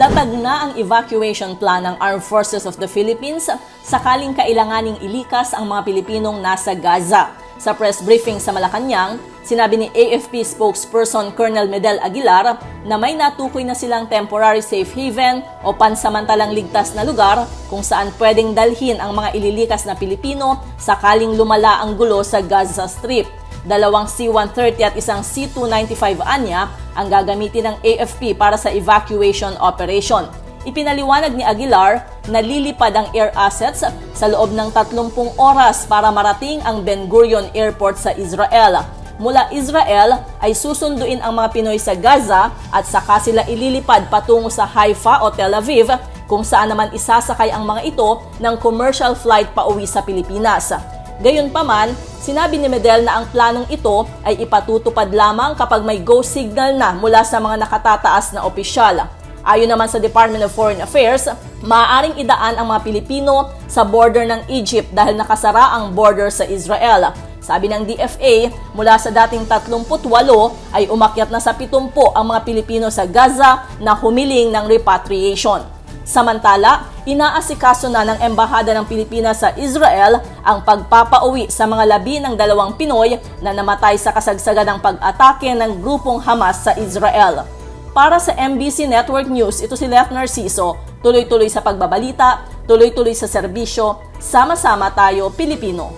Latag na ang evacuation plan ng Armed Forces of the Philippines sakaling kailanganing ilikas ang mga Pilipinong nasa Gaza. Sa press briefing sa Malacanang, sinabi ni AFP spokesperson Colonel Medel Aguilar na may natukoy na silang temporary safe haven o pansamantalang ligtas na lugar kung saan pwedeng dalhin ang mga ililikas na Pilipino sakaling lumala ang gulo sa Gaza Strip. Dalawang C-130 at isang C-295 anya ang gagamitin ng AFP para sa evacuation operation. Ipinaliwanag ni Aguilar na lilipad ang air assets sa loob ng 30 oras para marating ang Ben Gurion Airport sa Israel. Mula Israel ay susunduin ang mga Pinoy sa Gaza at saka sila ililipad patungo sa Haifa o Tel Aviv kung saan naman isasakay ang mga ito ng commercial flight pauwi sa Pilipinas. Gayunpaman, sinabi ni Medel na ang planong ito ay ipatutupad lamang kapag may go signal na mula sa mga nakatataas na opisyal. Ayon naman sa Department of Foreign Affairs, maaaring idaan ang mga Pilipino sa border ng Egypt dahil nakasara ang border sa Israel. Sabi ng DFA, mula sa dating 38 ay umakyat na sa 70 ang mga Pilipino sa Gaza na humiling ng repatriation. Samantala, inaasikaso na ng Embahada ng Pilipinas sa Israel ang pagpapauwi sa mga labi ng dalawang Pinoy na namatay sa kasagsagan ng pag-atake ng grupong Hamas sa Israel. Para sa MBC Network News, ito si Lef Narciso, tuloy-tuloy sa pagbabalita, tuloy-tuloy sa serbisyo, sama-sama tayo Pilipino.